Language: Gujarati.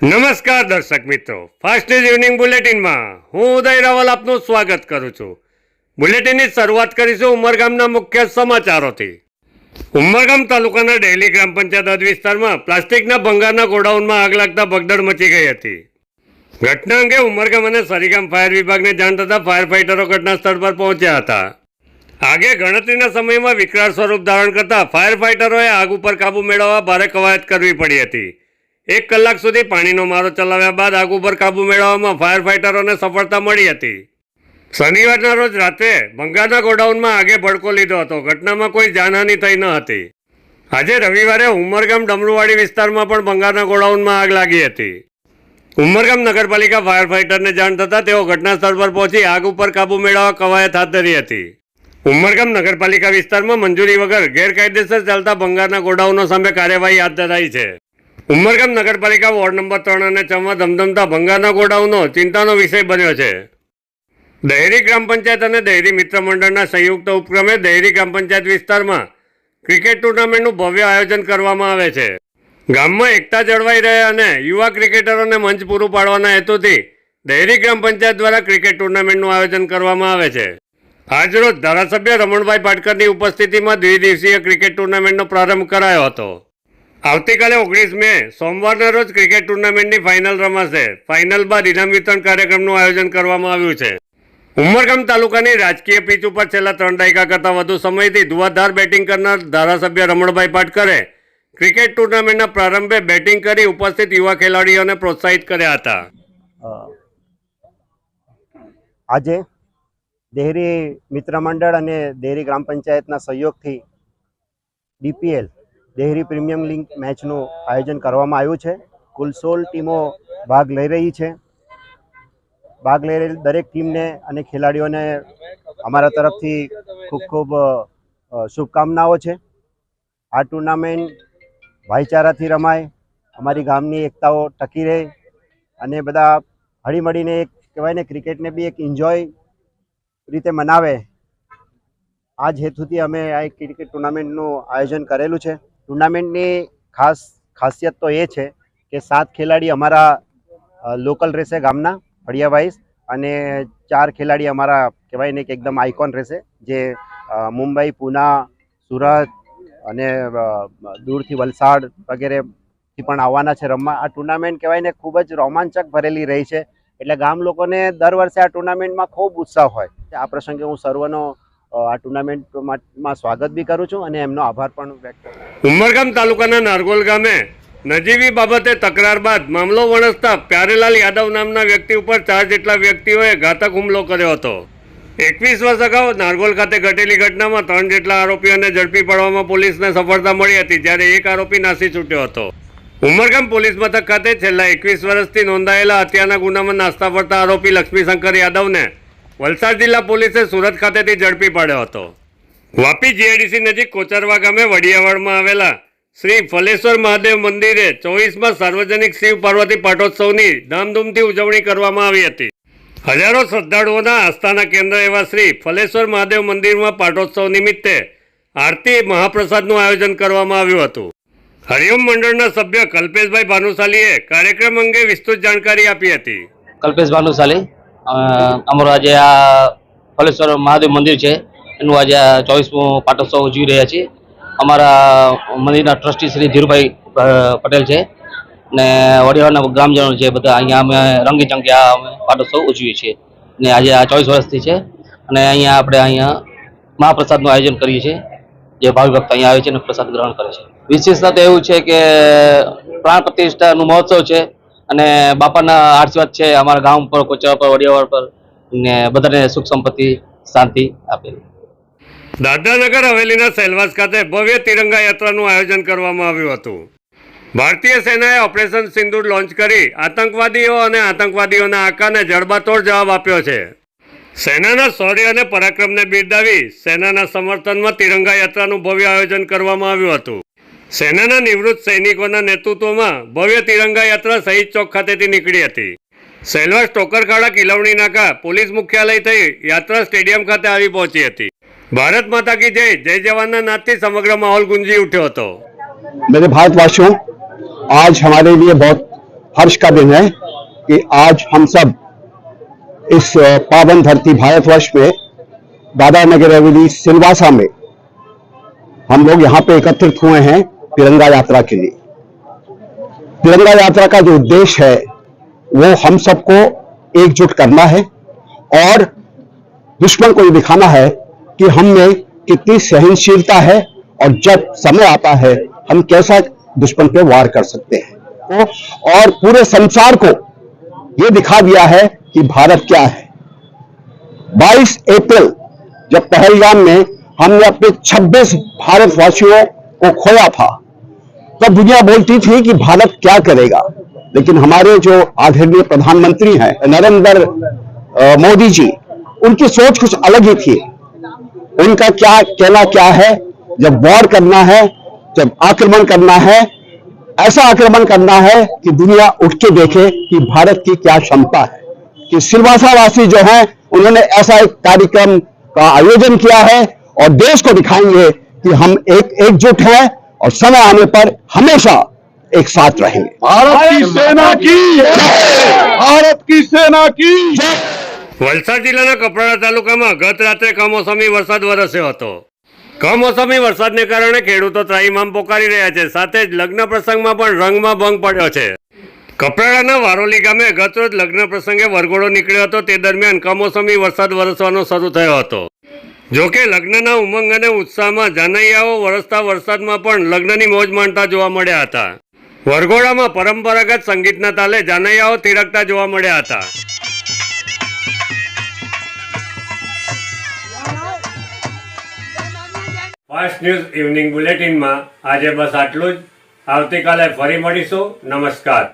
નમસ્કાર દર્શક મિત્રો. ફાસ્ટ ન્યૂઝ ઇવનિંગ બુલેટિનમાં હું ઉદય રાવલ આપનું સ્વાગત કરું છું. બુલેટિનની શરૂઆત કરીશું ઉમરગામના મુખ્ય સમાચારોથી. ઉમરગામ તાલુકાના ડેલી ગ્રામ પંચાયત હદ વિસ્તારમાં પ્લાસ્ટિકના ભંગારના ગોડાઉનમાં આગ લાગતા ભગદડ મચી ગઈ હતી. ઘટના અંગે ઉમરગામ અને સરીગામ ફાયર વિભાગને જાણ થતાં ફાયર ફાઇટરો ઘટના સ્થળ પર પહોંચ્યા હતા. આગે ગણતરીના સમયમાં વિકરાળ સ્વરૂપ ધારણ કરતા ફાયર ફાઇટરોએ આગ ઉપર કાબુ મેળવવા ભારે કવાયત કરવી પડી હતી. એક કલાક સુધી પાણીનો મારો ચલાવ્યા બાદ આગ ઉપર કાબુ મેળવવામાં ફાયર ફાઇટરોને સફળતા મળી હતી. શનિવારના રોજ રાત્રે બંગાળના ગોડાઉનમાં આગે ભડકો લીધો હતો. ઘટનામાં કોઈ જાનહાની થઈ ન હતી. આજે રવિવારે ઉમરગામ ડમરુવાડી વિસ્તારમાં પણ બંગાળના ગોડાઉનમાં આગ લાગી હતી. ઉમરગામ નગરપાલિકા ફાયર ફાઇટરને જાણ થતાં તેઓ ઘટના સ્થળ પર પહોંચી આગ ઉપર કાબુ મેળવવા કવાયત હાથ ધરી હતી. ઉમરગામ નગરપાલિકા વિસ્તારમાં મંજૂરી વગર ગેરકાયદેસર ચાલતા બંગાળના ગોડાઉનો સામે કાર્યવાહી હાથ ધરાઈ છે. ઉમરગામ નગરપાલિકા વોર્ડ નંબર ત્રણ અને છમાં ધમધમતા ભંગારના ગોડાઉનો ચિંતાનો વિષય બન્યો છે. દહેરી ગ્રામ પંચાયત અને દહેરી મિત્ર મંડળના સંયુક્ત ઉપક્રમે દહેરી ગ્રામ પંચાયત વિસ્તારમાં ક્રિકેટ ટુર્નામેન્ટનું ભવ્ય આયોજન કરવામાં આવે છે. ગામમાં એકતા જળવાઈ રહે અને યુવા ક્રિકેટરોને મંચ પૂરું પાડવાના હેતુથી દહેરી ગ્રામ પંચાયત દ્વારા ક્રિકેટ ટુર્નામેન્ટનું આયોજન કરવામાં આવે છે. આજરોજ ધારાસભ્ય રમણભાઈ પાટકરની ઉપસ્થિતિમાં દ્વિદિવસીય ક્રિકેટ ટુર્નામેન્ટનો પ્રારંભ કરાયો હતો. આવતીકાલે ઓગણીસ મે સોમવારના રોજ ક્રિકેટ ટુર્નામેન્ટની ફાઇનલ રમાશે. ફાઇનલ બાદ ઇનામ વિતરણ કાર્યક્રમનું આયોજન કરવામાં આવ્યું છે. ઉમરગામ તાલુકાની રાજકીય પીચ ઉપર છેલ્લા ત્રણ દાયકા કરતાં વધુ સમયથી ધુઆધાર બેટિંગ કરનાર ધારાસભ્ય રમણભાઈ પાટકરે ક્રિકેટ ટુર્નામેન્ટના પ્રારંભે બેટિંગ કરી ઉપસ્થિત યુવા ખેલાડીઓને પ્રોત્સાહિત કર્યા હતા. આજે દેહરી મિત્ર મંડળ અને દેહરી ગ્રામ પંચાયતના સહયોગથી ડીપીએલ દેહરી પ્રીમિયમ લીગ મેચનું આયોજન કરવામાં આવ્યું છે. કુલ સોળ ટીમો ભાગ લઈ રહી છે. ભાગ લઈ રહેલી દરેક ટીમને અને ખેલાડીઓને અમારા તરફથી ખૂબ ખૂબ શુભકામનાઓ છે. આ ટુર્નામેન્ટ ભાઈચારાથી રમાય, અમારી ગામની એકતાઓ ટકી રહે અને બધા હળીમળીને એક કહેવાય ને ક્રિકેટને બી એક એન્જોય રીતે મનાવે. આ જ હેતુથી અમે આ ક્રિકેટ ટુર્નામેન્ટનું આયોજન કરેલું છે. ટુર્નામેન્ટની ખાસ ખાસિયત તો એ છે કે સાત ખેલાડી અમારા લોકલ રહેશે ગામના ફળિયા વાઇઝ અને ચાર ખેલાડી અમારા કહેવાય ને કે એકદમ આઇકોન રહેશે, જે મુંબઈ, પુના, સુરત અને દૂરથી વલસાડ વગેરેથી પણ આવવાના છે રમવા. આ ટુર્નામેન્ટ કહેવાય ને ખૂબ જ રોમાંચક ભરેલી રહી છે. એટલે ગામ લોકોને દર વર્ષે આ ટુર્નામેન્ટમાં ખૂબ ઉત્સાહ હોય. આ પ્રસંગે હું સર્વનો આ ટુર્નામેન્ટમાં સ્વાગત બી કરું છું અને એમનો આભાર પણ વ્યક્ત ઉમરગામ તાલુકાના નારગોલ ગામે નજીવી બાબતે તકરાર બાદ મામલો વણસતા પ્યારેલાલ યાદવ નામના વ્યક્તિ ઉપર ચાર જેટલા વ્યક્તિઓએ ઘાતક હુમલો કર્યો હતો. એકવીસ વર્ષ અગાઉ નારગોલ ખાતે ઘટેલી ઘટનામાં ત્રણ જેટલા આરોપીઓને ઝડપી પાડવામાં પોલીસને સફળતા મળી હતી, જ્યારે એક આરોપી નાસી છૂટ્યો હતો. ઉમરગામ પોલીસ મથક ખાતે છેલ્લા એકવીસ વર્ષથી નોંધાયેલા હત્યાના ગુનામાં નાસ્તા પડતા આરોપી લક્ષ્મીશંકર યાદવને વલસાડ જિલ્લા પોલીસે સુરત ખાતેથી ઝડપી પાડ્યો હતો. વાપી જીઆઈડીસી નજીક કોચરવા ગામે વડિયાવાડમાં આવેલા શ્રી ફલેશ્વર મહાદેવ મંદિરે ચોવીસમાં સાર્વજનિક શિવ પાર્વતી પાટોત્સવની ધામધૂમથી ઉજવણી કરવામાં આવી હતી. હજારો શ્રદ્ધાળુઓના આસ્થાના કેન્દ્ર એવા શ્રી ફલેશ્વર મહાદેવ મંદિરમાં પાટોત્સવ નિમિત્તે આરતી મહાપ્રસાદનું આયોજન કરવામાં આવ્યું હતું. હરિઓમ મંડળના સભ્ય કલ્પેશભાઈ ભાનુશાલીએ કાર્યક્રમ અંગે વિસ્તૃત જાણકારી આપી હતી. કલ્પેશ ભાનુશાલી અમારું આજે આ ફલેશ્વર મહાદેવ મંદિર છે. એનું આજે આ ચોવીસમું પાટોત્સવ ઉજવી રહ્યા છીએ. અમારા મંદિરના ટ્રસ્ટી શ્રી ધીરુભાઈ પટેલ છે ને વડિયાળના ગ્રામજનો છે બધા. અહીંયા અમે રંગી ચંગે આ અમે પાટોત્સવ ઉજવીએ છીએ. ને આજે આ ચોવીસ વર્ષથી છે અને અહીંયા આપણે અહીંયા મહાપ્રસાદનું આયોજન કરીએ છીએ. જે ભાવિ ભક્ત અહીંયા આવે છે અને પ્રસાદ ગ્રહણ કરે છે. વિશેષતા તો એવું છે કે પ્રાણ પ્રતિષ્ઠાનું મહોત્સવ છે. અને બાપાના આશીર્વાદ છે, અમારા ગામ પર કોચા પર, વડિયાવાડ પર, ને બધાને સુખ સંપત્તિ, શાંતિ આપેલી દાદરાનગર હવેલીના સેલવાસ ખાતે ભવ્ય તિરંગા યાત્રાનું આયોજન કરવામાં આવ્યું હતું. ભારતીય સેનાએ ઓપરેશન સિંદૂર લોન્ચ કરી આતંકવાદીઓ અને આતંકવાદીઓના આકાને જડબાતોડ જવાબ આપ્યો છે. સેનાના શૌર્ય અને પરાક્રમને બિરદાવી સેનાના સમર્થનમાં તિરંગા યાત્રાનું ભવ્ય આયોજન કરવામાં આવ્યું હતું. સેનાના નિવૃત્ત સૈનિકોના નેતૃત્વમાં ભવ્ય તિરંગા યાત્રા શહીદ ચોક ખાતેથી નીકળી હતી સેલવાસ ટોકરખાડા કિલવણી નાકા પોલીસ મુખ્યાલય થઈ યાત્રા સ્ટેડિયમ ખાતે આવી પહોંચી હતી ભારત માતા કી જય જય જવાનના નાદથી સમગ્ર માહોલ ગુંજી ઉઠ્યો હતો मेरे भारतवासियों आज हमारे लिए बहुत हर्ष का दिन है कि आज हम सब इस अ, पावन धरती भारतवर्ष में दादा नगर हवेली सिलवासा में हम लोग यहाँ पे एकत्रित हुए हैं तिरंगा यात्रा के लिए। तिरंगा यात्रा का जो उद्देश्य है, वो हम सबको एकजुट करना है और दुश्मन को ये दिखाना है कि हम में कितनी सहनशीलता है और जब समय आता है, हम कैसा दुश्मन पे वार कर सकते हैं। तो और पूरे संसार को ये दिखा दिया है कि भारत क्या है। 22 अप्रैल, जब पहलगाम में हमने अपने 26 भारतवासियों को खोया था। तब दुनिया बोलती थी कि भारत क्या करेगा? लेकिन हमारे जो आदरणीय प्रधानमंत्री हैं, नरेंद्र मोदी जी, उनकी सोच कुछ अलग ही थी। उनका क्या कहना क्या है? जब वॉर करना है, जब आक्रमण करना है, ऐसा आक्रमण करना है कि दुनिया उठ के देखे कि भारत की क्या क्षमता है। कि सिलवासा वासी जो हैं, उन्होंने ऐसा एक कार्यक्रम का आयोजन किया है और देश को दिखाएँगे कि हम एक एकजुट हैं और समय आने पर हमेशा एक साथ रहेंगे भारत की सेना की भारत की सेना की વલસાડ જિલ્લાના કપરાડા તાલુકામાં ગત રાત્રે કમોસમી વરસાદ વરસ્યો હતો કમોસમી વરસાદને કારણે ખેડૂતો ત્રાહિમામ પોકારી રહ્યા છે સાથે જ લગ્ન પ્રસંગમાં પણ રંગમાં ભંગ પડ્યો છે કપરાડાના વારોલી ગામે ગતરોજ લગ્ન પ્રસંગે વરઘોડો નીકળ્યો હતો તે દરમિયાન કમોસમી વરસાદ વરસવાનો શરૂ થયો હતો જોકે લગ્નના ઉમંગ અને ઉત્સાહમાં જાનૈયાઓ વરસતા વરસાદમાં પણ લગ્નની મોજ માણતા જોવા મળ્યા હતા. વરઘોડામાં પરંપરાગત સંગીતના તાલે જાનૈયાઓ તિરકતા જોવા મળ્યા હતા. ફાસ્ટ ન્યૂઝ ઇવનિંગ બુલેટિનમાં આજે બસ આટલું જ. આવતીકાલે ફરી મળીશું. નમસ્કાર.